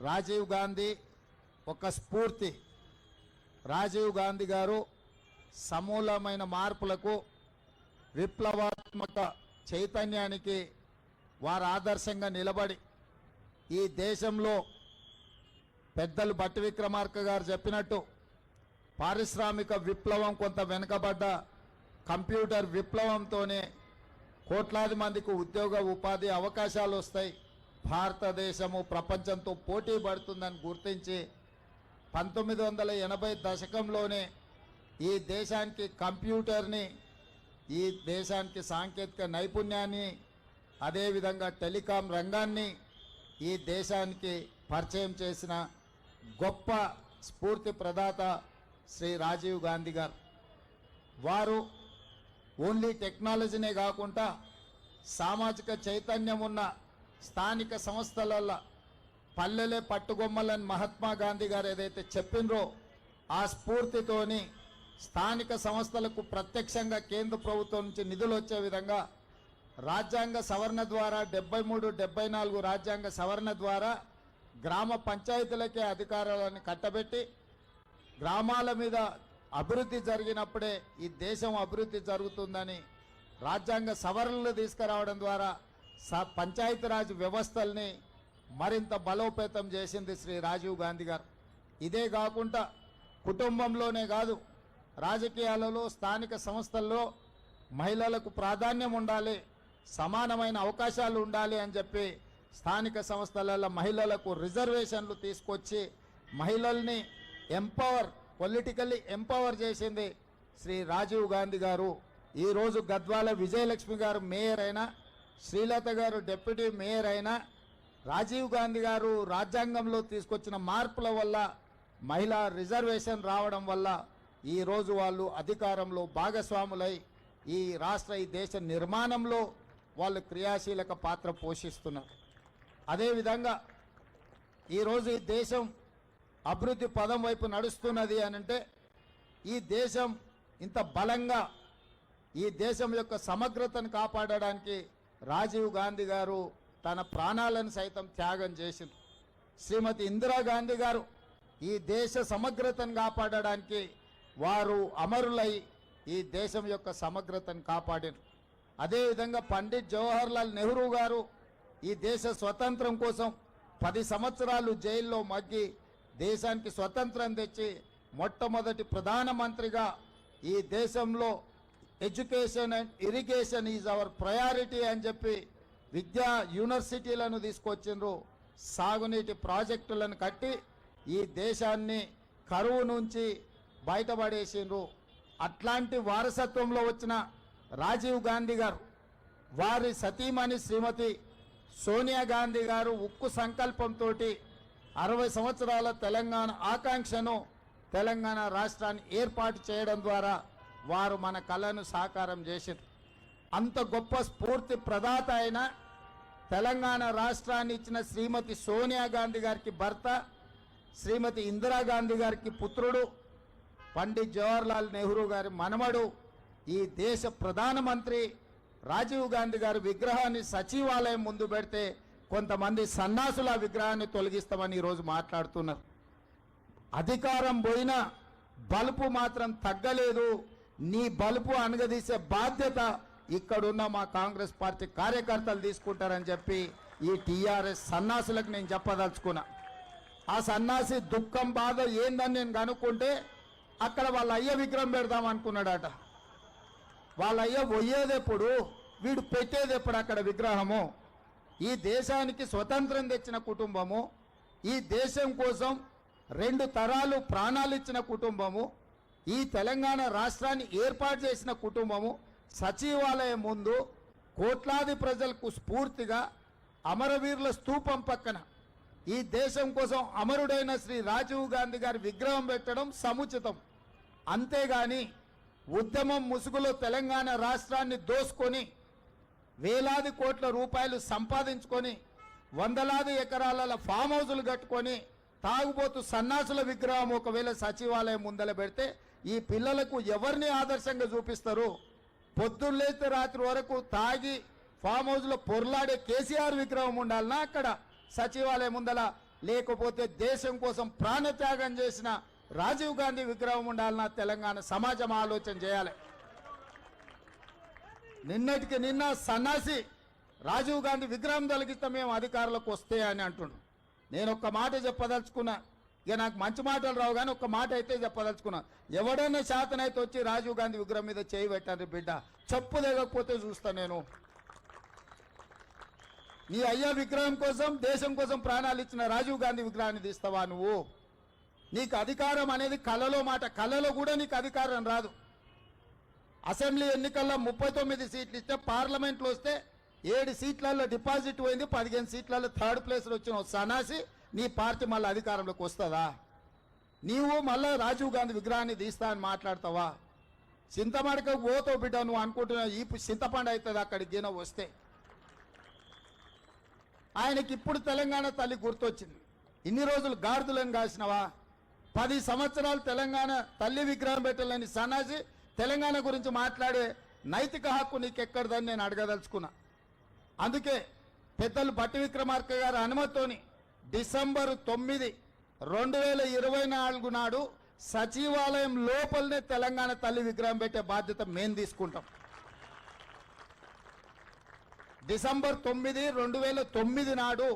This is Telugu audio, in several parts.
రాజీవ్ గాంధీ ఒక స్ఫూర్తి. రాజీవ్ గాంధీ గారు సమూలమైన మార్పులకు విప్లవాత్మక చైతన్యానికి వారు ఆదర్శంగా నిలబడి ఈ దేశంలో పెద్దలు భట్టి విక్రమార్క గారు చెప్పినట్టు పారిశ్రామిక విప్లవం కొంత వెనుకబడ్డ కంప్యూటర్ విప్లవంతోనే కోట్లాది మందికి ఉద్యోగ ఉపాధి అవకాశాలు వస్తాయి. భారతదేశము ప్రపంచంతో పోటీ పడుతుందని గుర్తించి పంతొమ్మిది వందల ఎనభై దశకంలోనే ఈ దేశానికి కంప్యూటర్ని ఈ దేశానికి సాంకేతిక నైపుణ్యాన్ని అదేవిధంగా టెలికాం రంగాన్ని ఈ దేశానికి పరిచయం చేసిన గొప్ప స్ఫూర్తి ప్రదాత శ్రీ రాజీవ్ గాంధీ గారు. వారు ఓన్లీ టెక్నాలజీనే కాకుండా సామాజిక చైతన్యం ఉన్న స్థానిక సంస్థలలో పల్లెలే పట్టుగొమ్మలని మహాత్మా గాంధీ గారు ఏదైతే చెప్పినరో ఆ స్ఫూర్తితోని స్థానిక సంస్థలకు ప్రత్యక్షంగా కేంద్ర ప్రభుత్వం నుంచి నిధులు వచ్చే విధంగా రాజ్యాంగ సవరణ ద్వారా డెబ్బై మూడు డెబ్బై నాలుగు రాజ్యాంగ సవరణ ద్వారా గ్రామ పంచాయతీలకే అధికారాలను కట్టబెట్టి గ్రామాల మీద అభివృద్ధి జరిగినప్పుడే ఈ దేశం అభివృద్ధి జరుగుతుందని రాజ్యాంగ సవరణలు తీసుకురావడం ద్వారా పంచాయతీరాజ్ వ్యవస్థల్ని మరింత బలోపేతం చేసింది శ్రీ రాజీవ్ గాంధీ గారు. ఇదే కాకుండా కుటుంబంలోనే కాదు రాజకీయాలలో స్థానిక సంస్థల్లో మహిళలకు ప్రాధాన్యం ఉండాలి సమానమైన అవకాశాలు ఉండాలి అని చెప్పి స్థానిక సంస్థలలో మహిళలకు రిజర్వేషన్లు తీసుకొచ్చి మహిళల్ని ఎంపవర్ పొలిటికల్లీ ఎంపవర్ చేసింది శ్రీ రాజీవ్ గాంధీ గారు. ఈరోజు గద్వాల విజయలక్ష్మి గారు మేయర్ అయినా శ్రీలత గారు డిప్యూటీ మేయర్ అయినా రాజీవ్ గాంధీ గారు రాజ్యాంగంలో తీసుకొచ్చిన మార్పుల వల్ల మహిళా రిజర్వేషన్ రావడం వల్ల ఈరోజు వాళ్ళు అధికారంలో భాగస్వాములై ఈ రాష్ట్ర ఈ దేశ నిర్మాణంలో వాళ్ళు క్రియాశీలక పాత్ర పోషిస్తున్నారు. అదేవిధంగా ఈరోజు ఈ దేశం అభివృద్ధి పదం వైపు నడుస్తున్నది అని అంటే ఈ దేశం ఇంత బలంగా ఈ దేశం యొక్క సమగ్రతను కాపాడడానికి రాజీవ్ గాంధీ గారు తన ప్రాణాలను సైతం త్యాగం చేసింది. శ్రీమతి ఇందిరాగాంధీ గారు ఈ దేశ సమగ్రతను కాపాడడానికి వారు అమరులై ఈ దేశం యొక్క సమగ్రతను కాపాడారు. అదేవిధంగా పండిత్ జవహర్లాల్ నెహ్రూ గారు ఈ దేశ స్వతంత్రం కోసం పది సంవత్సరాలు జైల్లో మగ్గి దేశానికి స్వతంత్రం తెచ్చి మొట్టమొదటి ప్రధానమంత్రిగా ఈ దేశంలో education and irrigation is our priority అని చెప్పి విద్యా యూనివర్సిటీలను తీసుకొచ్చిండ్రు. సాగునీటి ప్రాజెక్టులను కట్టి ఈ దేశాన్ని కరువు నుంచి బయటపడేసిండ్రు. అట్లాంటి వారసత్వంలో వచ్చిన రాజీవ్ గాంధీ గారు వారి సతీమణి శ్రీమతి సోనియా గాంధీ గారు ఉక్కు సంకల్పంతో అరవై సంవత్సరాల తెలంగాణ ఆకాంక్షను తెలంగాణ రాష్ట్రాన్ని ఏర్పాటు చేయడం ద్వారా వారు మన కళను సాకారం చేశారు అంత గొప్ప స్ఫూర్తి ప్రదాత అయిన తెలంగాణ రాష్ట్రాన్ని ఇచ్చిన శ్రీమతి సోనియా గాంధీ గారికి భర్త శ్రీమతి ఇందిరాగాంధీ గారికి పుత్రుడు పండిత్ జవహర్లాల్ నెహ్రూ గారి మనమడు ఈ దేశ ప్రధానమంత్రి రాజీవ్ గాంధీ గారి విగ్రహాన్ని సచివాలయం ముందు పెడితే కొంతమంది సన్నాసుల విగ్రహాన్ని తొలగిస్తామని ఈరోజు మాట్లాడుతున్నారు. అధికారం పోయినా బలుపు మాత్రం తగ్గలేదు. నీ బలుపు అనగదీసే బాధ్యత ఇక్కడున్న మా కాంగ్రెస్ పార్టీ కార్యకర్తలు తీసుకుంటారని చెప్పి ఈ టీఆర్ఎస్ సన్నాసులకు నేను చెప్పదలుచుకున్నా. ఆ సన్నాసి దుఃఖం బాధ ఏందని నేను కనుక్కుంటే అక్కడ వాళ్ళ అయ్య విగ్రహం పెడదాం అనుకున్నాడట. వాళ్ళ అయ్య పోయేదెప్పుడు వీడు పెట్టేదెప్పుడు అక్కడ విగ్రహము? ఈ దేశానికి స్వతంత్రం తెచ్చిన కుటుంబము ఈ దేశం కోసం రెండు తరాలు ప్రాణాలు ఇచ్చిన కుటుంబము ఈ తెలంగాణ రాష్ట్రాన్ని ఏర్పాటు చేసిన కుటుంబము సచివాలయం ముందు కోట్లాది ప్రజలకు స్ఫూర్తిగా అమరవీరుల స్తూపం పక్కన ఈ దేశం కోసం అమరుడైన శ్రీ రాజీవ్ గాంధీ గారి విగ్రహం పెట్టడం సముచితం. అంతేగాని ఉద్యమం ముసుగులో తెలంగాణ రాష్ట్రాన్ని దోసుకొని వేలాది కోట్ల రూపాయలు సంపాదించుకొని వందలాది ఎకరాల ఫామ్ హౌజులు కట్టుకొని తాగుబోతు సన్నాసుల విగ్రహం ఒకవేళ సచివాలయం ముందల పెడితే ఈ పిల్లలకు ఎవరిని ఆదర్శంగా చూపిస్తారు? పొద్దున్నేస్తే రాత్రి వరకు తాగి ఫామ్ హౌస్లో పొర్లాడే కేసీఆర్ విగ్రహం ఉండాలనా అక్కడ? సచివాలయం ముందల లేకపోతే దేశం కోసం ప్రాణత్యాగం చేసిన రాజీవ్ గాంధీ విగ్రహం ఉండాలన్నా తెలంగాణ సమాజం ఆలోచన చేయాలి. నిన్నటికి నిన్న సన్నాసి రాజీవ్ గాంధీ విగ్రహం తొలగిస్తే మేము అధికారులకు వస్తే అని అంటుండు. నేను ఒక్క మాట చెప్పదలుచుకున్నా. ఇక నాకు మంచి మాటలు రావు కానీ ఒక్క మాట అయితే చెప్పదలుచుకున్నాను ఎవడైనా శాతనైతే వచ్చి రాజీవ్ గాంధీ విగ్రహం మీద చేయి పెట్టారు బిడ్డ. చెప్పు లేకపోతే చూస్తాను నేను. నీ అయ్యా విగ్రహం కోసం దేశం కోసం ప్రాణాలు ఇచ్చిన రాజీవ్ గాంధీ విగ్రహాన్ని తీస్తావా నువ్వు? నీకు అధికారం అనేది కళలో మాట కళలో కూడా నీకు అధికారం రాదు. అసెంబ్లీ ఎన్నికల్లో ముప్పై తొమ్మిది సీట్లు ఇస్తే పార్లమెంట్లో వస్తే ఏడు సీట్లలో డిపాజిట్ పోయింది పదిహేను సీట్లలో థర్డ్ ప్లేస్లో వచ్చిన సనాసి నీ పార్టీ మళ్ళీ అధికారంలోకి వస్తుందా? నీవు మళ్ళీ రాజీవ్ గాంధీ విగ్రహాన్ని తీస్తా అని మాట్లాడతావా? చింతమడక ఓతో బిడ్డ నువ్వు అనుకుంటున్నావు ఈ చింతపండు అవుతుంది అక్కడికి గిన వస్తే. ఆయనకి ఇప్పుడు తెలంగాణ తల్లి గుర్తొచ్చింది. ఇన్ని రోజులు గార్దులను కాసినవా? పది సంవత్సరాలు తెలంగాణ తల్లి విగ్రహం పెట్టలేని సన్నాసి తెలంగాణ గురించి మాట్లాడే నైతిక హక్కు నీకెక్కడదని నేను అడగదలుచుకున్నా. అందుకే పెద్దలు బట్టి విక్రమార్క గారి అనుమతితోని డిసెంబర్ తొమ్మిది రెండు వేల ఇరవై నాలుగు నాడు సచివాలయం లోపలనే తెలంగాణ తల్లి విగ్రహం పెట్టే బాధ్యత మేము తీసుకుంటాం. డిసెంబర్ తొమ్మిది రెండు వేల తొమ్మిది నాడు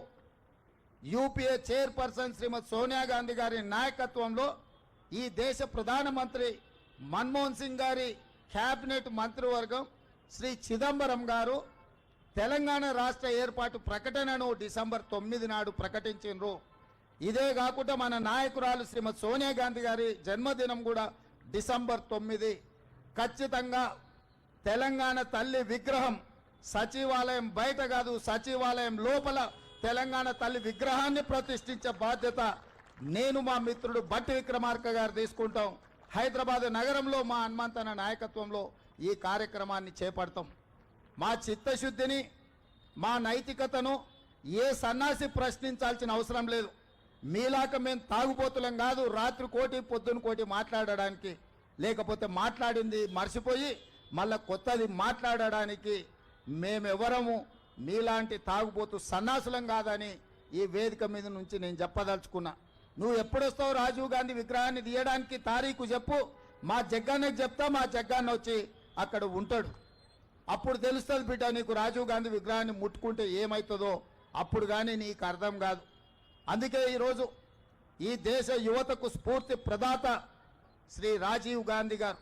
యూపీఏ చైర్పర్సన్ శ్రీమతి సోనియా గాంధీ గారి నాయకత్వంలో ఈ దేశ ప్రధానమంత్రి మన్మోహన్ సింగ్ గారి క్యాబినెట్ మంత్రివర్గం శ్రీ చిదంబరం గారు తెలంగాణ రాష్ట్ర ఏర్పాటు ప్రకటనను డిసెంబర్ తొమ్మిది నాడు ప్రకటించిండ్రు. ఇదే కాకుండా మన నాయకురాలు శ్రీమతి సోనియా గాంధీ గారి జన్మదినం కూడా డిసెంబర్ తొమ్మిది. ఖచ్చితంగా తెలంగాణ తల్లి విగ్రహం సచివాలయం బయట కాదు సచివాలయం లోపల తెలంగాణ తల్లి విగ్రహాన్ని ప్రతిష్ఠించే బాధ్యత నేను మా మిత్రుడు బట్టి విక్రమార్క గారు తీసుకుంటాం. హైదరాబాద్ నగరంలో మా హనుమంతన నాయకత్వంలో ఈ కార్యక్రమాన్ని చేపడతాం. మా చిత్తశుద్ధిని మా నైతికతను ఏ సన్నాసి ప్రశ్నించాల్సిన అవసరం లేదు. మీలాక మేము తాగుబోతులం కాదు రాత్రి కోటి పొద్దున కోటి మాట్లాడడానికి. లేకపోతే మాట్లాడింది మర్చిపోయి మళ్ళా కొత్తది మాట్లాడడానికి మేమెవరము మీలాంటి తాగుబోతు సన్నాసులం కాదని ఈ వేదిక మీద నుంచి నేను చెప్పదలుచుకున్నా. నువ్వు ఎప్పుడొస్తావు రాజీవ్ గాంధీ విగ్రహాన్ని తీయడానికి తారీఖు చెప్పు మా జగ్గాన్నకి చెప్తా మా జగ్గాన్న వచ్చి అక్కడ ఉంటాడు. అప్పుడు తెలుస్తుంది బిడ్డ నీకు రాజీవ్ గాంధీ విగ్రహాన్ని ముట్టుకుంటే ఏమవుతుందో అప్పుడు కానీ నీకు అర్థం కాదు. అందుకే ఈరోజు ఈ దేశ యువతకు స్ఫూర్తి ప్రదాత శ్రీ రాజీవ్ గాంధీ గారు.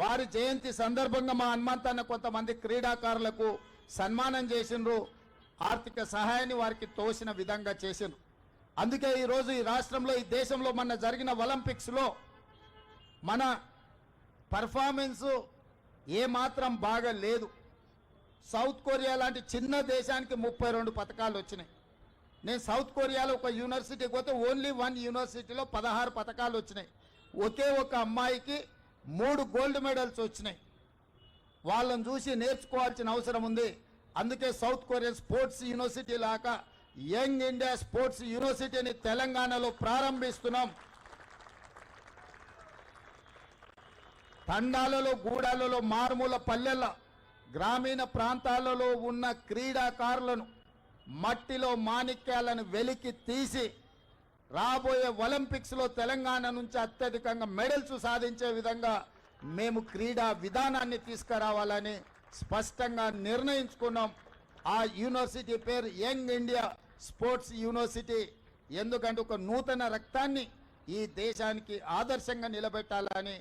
వారి జయంతి సందర్భంగా మా హనుమంతన్న కొంతమంది క్రీడాకారులకు సన్మానం చేసిండ్రు. ఆర్థిక సహాయాన్ని వారికి తోసిన విధంగా చేసిండ్రు. అందుకే ఈరోజు ఈ రాష్ట్రంలో ఈ దేశంలో మొన్న జరిగిన ఒలింపిక్స్లో మన పర్ఫార్మెన్సు ఏమాత్రం బాగా లేదు సౌత్ కొరియా లాంటి చిన్న దేశానికి ముప్పై రెండు పథకాలు వచ్చినాయి. నేను సౌత్ కొరియాలో ఒక యూనివర్సిటీకి పోతే ఓన్లీ వన్ యూనివర్సిటీలో పదహారు పథకాలు వచ్చినాయి. ఒకే ఒక అమ్మాయికి మూడు గోల్డ్ మెడల్స్ వచ్చినాయి. వాళ్ళని చూసి నేర్చుకోవాల్సిన అవసరం ఉంది. అందుకే సౌత్ కొరియన్ స్పోర్ట్స్ యూనివర్సిటీ లాగా యంగ్ ఇండియా స్పోర్ట్స్ యూనివర్సిటీని తెలంగాణలో ప్రారంభిస్తున్నాం. తండాలలో గూడాలలో మారుమూల పల్లెల్లో గ్రామీణ ప్రాంతాలలో ఉన్న క్రీడాకారులను మట్టిలో మాణిక్యాలను వెలికి తీసి రాబోయే ఒలింపిక్స్లో తెలంగాణ నుంచి అత్యధికంగా మెడల్స్ సాధించే విధంగా మేము క్రీడా విధానాన్ని తీసుకురావాలని స్పష్టంగా నిర్ణయించుకున్నాం. ఆ యూనివర్సిటీ పేరు యంగ్ ఇండియా స్పోర్ట్స్ యూనివర్సిటీ. ఎందుకంటే ఒక నూతన రక్తాన్ని ఈ దేశానికి ఆదర్శంగా నిలబెట్టాలని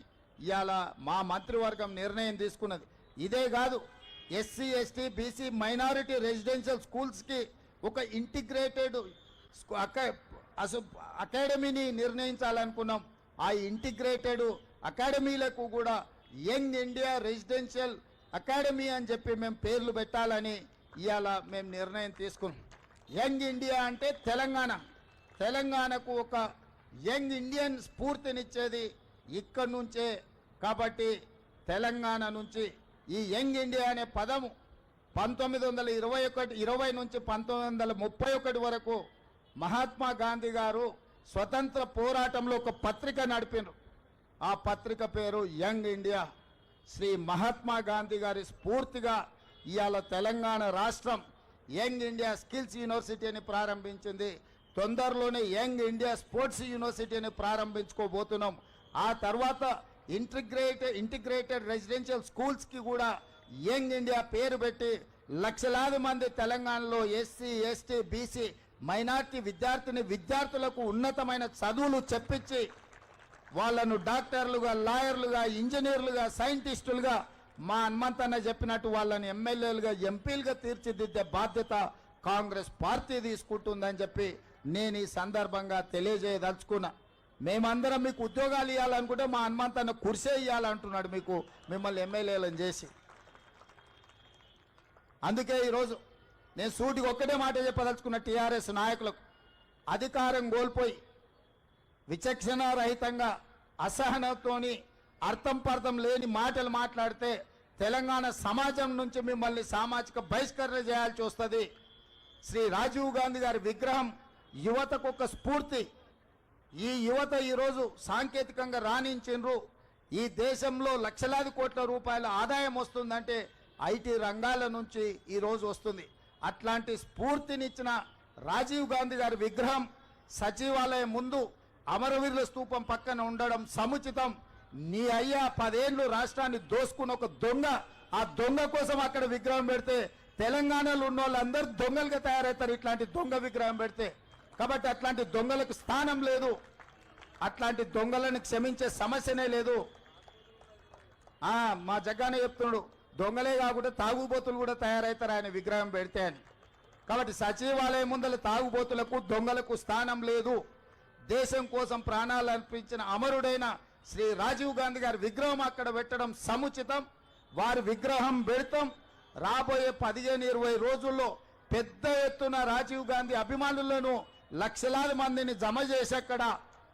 ఇవాళ మా మంత్రివర్గం నిర్ణయం తీసుకున్నది. ఇదే కాదు SC ST BC minority residential స్కూల్స్కి ఒక ఇంటిగ్రేటెడ్ స్కూ- అకా- అసలు అకాడమీని నిర్ణయించాలనుకున్నాం. ఆ ఇంటిగ్రేటెడ్ అకాడమీలకు కూడా యంగ్ ఇండియా రెసిడెన్షియల్ అకాడమీ అని చెప్పి మేము పేర్లు పెట్టాలని ఇవాళ మేము నిర్ణయం తీసుకున్నాం. యంగ్ ఇండియా అంటే తెలంగాణ. తెలంగాణకు ఒక యంగ్ ఇండియన్ స్ఫూర్తినిచ్చేది ఇక్కడి నుంచే కాబట్టి తెలంగాణ నుంచి ఈ యంగ్ ఇండియా అనే పదము పంతొమ్మిది వందల ఇరవై ఒకటి ఇరవై నుంచి పంతొమ్మిది వందల ముప్పై ఒకటి వరకు మహాత్మా గాంధీ గారు స్వతంత్ర పోరాటంలో ఒక పత్రిక నడిపినారు. ఆ పత్రిక పేరు యంగ్ ఇండియా. శ్రీ మహాత్మా గాంధీ గారి స్ఫూర్తిగా ఇవాళ తెలంగాణ రాష్ట్రం యంగ్ ఇండియా స్కిల్స్ యూనివర్సిటీని ప్రారంభించింది. తొందరలోనే యంగ్ ఇండియా స్పోర్ట్స్ యూనివర్సిటీని ప్రారంభించుకోబోతున్నాం. ఆ తర్వాత ఇంటిగ్రేటెడ్ ఇంటిగ్రేటెడ్ రెసిడెన్షియల్ స్కూల్స్కి కూడా యంగ్ ఇండియా పేరు పెట్టి లక్షలాది మంది తెలంగాణలో ఎస్సీ ఎస్టీ బీసీ మైనార్టీ విద్యార్థిని విద్యార్థులకు ఉన్నతమైన చదువులు చెప్పించి వాళ్ళను డాక్టర్లుగా లాయర్లుగా ఇంజనీర్లుగా సైంటిస్టులుగా మా హనుమంతన్న చెప్పినట్టు వాళ్ళని ఎమ్మెల్యేలుగా ఎంపీలుగా తీర్చిదిద్దే బాధ్యత కాంగ్రెస్ పార్టీ తీసుకుంటుందని చెప్పి నేను ఈ సందర్భంగా తెలియజేయదలుచుకున్నా. మేమందరం మీకు ఉద్యోగాలు ఇవ్వాలనుకుంటే మా హనుమంతన్న కుర్సే ఇవ్వాలంటున్నాడు మీకు మిమ్మల్ని ఎమ్మెల్యేలను చేసి. అందుకే ఈరోజు నేను సూటికి ఒక్కటే మాట చెప్పదలుచుకున్న టీఆర్ఎస్ నాయకులకు అధికారం కోల్పోయి విచక్షణ రహితంగా అసహనంతోని అర్థం పర్థం లేని మాటలు మాట్లాడితే తెలంగాణ సమాజం నుంచి మిమ్మల్ని సామాజిక బహిష్కరణ చేయాల్సి వస్తుంది. శ్రీ రాజీవ్ గాంధీ గారి విగ్రహం యువతకు ఒక స్ఫూర్తి ఈ యువత ఈరోజు సాంకేతికంగా రాణించిండ్రు. ఈ దేశంలో లక్షలాది కోట్ల రూపాయల ఆదాయం వస్తుందంటే ఐటీ రంగాల నుంచి ఈరోజు వస్తుంది. అట్లాంటి స్ఫూర్తినిచ్చిన రాజీవ్ గాంధీ గారి విగ్రహం సచివాలయం ముందు అమరవీరుల స్తూపం పక్కన ఉండడం సముచితం. నీ అయ్యా పదేళ్ళు రాష్ట్రాన్ని దోసుకున్న ఒక దొంగ ఆ దొంగ కోసం అక్కడ విగ్రహం పెడితే తెలంగాణలో ఉన్న వాళ్ళందరూ దొంగలుగా తయారవుతారు ఇట్లాంటి దొంగ విగ్రహం పెడితే. కాబట్టి అట్లాంటి దొంగలకు స్థానం లేదు. అట్లాంటి దొంగలను క్షమించే సమస్యనే లేదు. మా జగ్గానే చెప్తున్నాడు దొంగలే కాకుండా తాగుబోతులు కూడా తయారవుతారు ఆయన విగ్రహం పెడితే అని. కాబట్టి సచివాలయం ముందల తాగుబోతులకు దొంగలకు స్థానం లేదు. దేశం కోసం ప్రాణాలు అర్పించిన అమరుడైన శ్రీ రాజీవ్ గాంధీ గారి విగ్రహం అక్కడ పెట్టడం సముచితం. వారి విగ్రహం పెడతాం. రాబోయే పదిహేను ఇరవై రోజుల్లో పెద్ద ఎత్తున రాజీవ్ గాంధీ అభిమానులను లక్షలాది మందిని జమ చేసి అక్కడ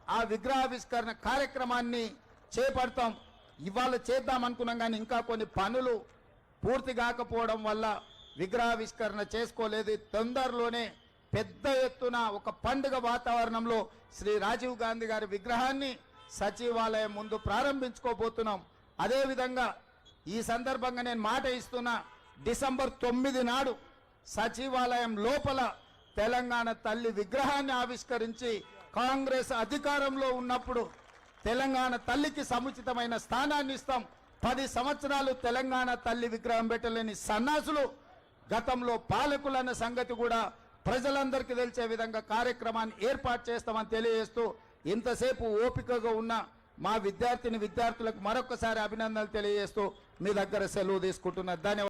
ఆ విగ్రహావిష్కరణ కార్యక్రమాన్ని చేపడతాం. ఇవాళ చేద్దాం అనుకున్నాం కానీ ఇంకా కొన్ని పనులు పూర్తి కాకపోవడం వల్ల విగ్రహావిష్కరణ చేసుకోలేదు. తొందరలోనే పెద్ద ఎత్తున ఒక పండుగ వాతావరణంలో శ్రీ రాజీవ్ గాంధీ గారి విగ్రహాన్ని సచివాలయం ముందు ప్రారంభించుకోబోతున్నాం. అదేవిధంగా ఈ సందర్భంగా నేను మాట ఇస్తున్నా డిసెంబర్ తొమ్మిది నాడు సచివాలయం లోపల తెలంగాణ తల్లి విగ్రహాన్ని ఆవిష్కరించి కాంగ్రెస్ అధికారంలో ఉన్నప్పుడు తెలంగాణ తల్లికి సముచితమైన స్థానాన్ని ఇస్తాం. పది సంవత్సరాలు తెలంగాణ తల్లి విగ్రహం పెట్టలేని సన్నాసులు గతంలో పాలకులన్న సంగతి కూడా ప్రజలందరికీ తెలిసే విధంగా కార్యక్రమాన్ని ఏర్పాటు చేస్తామని తెలియజేస్తూ ఇంతసేపు ఓపికగా ఉన్న మా విద్యార్థిని విద్యార్థులకు మరొకసారి అభినందనలు తెలియజేస్తూ మీ దగ్గర సెలవు తీసుకుంటున్న. ధన్యవాదాలు.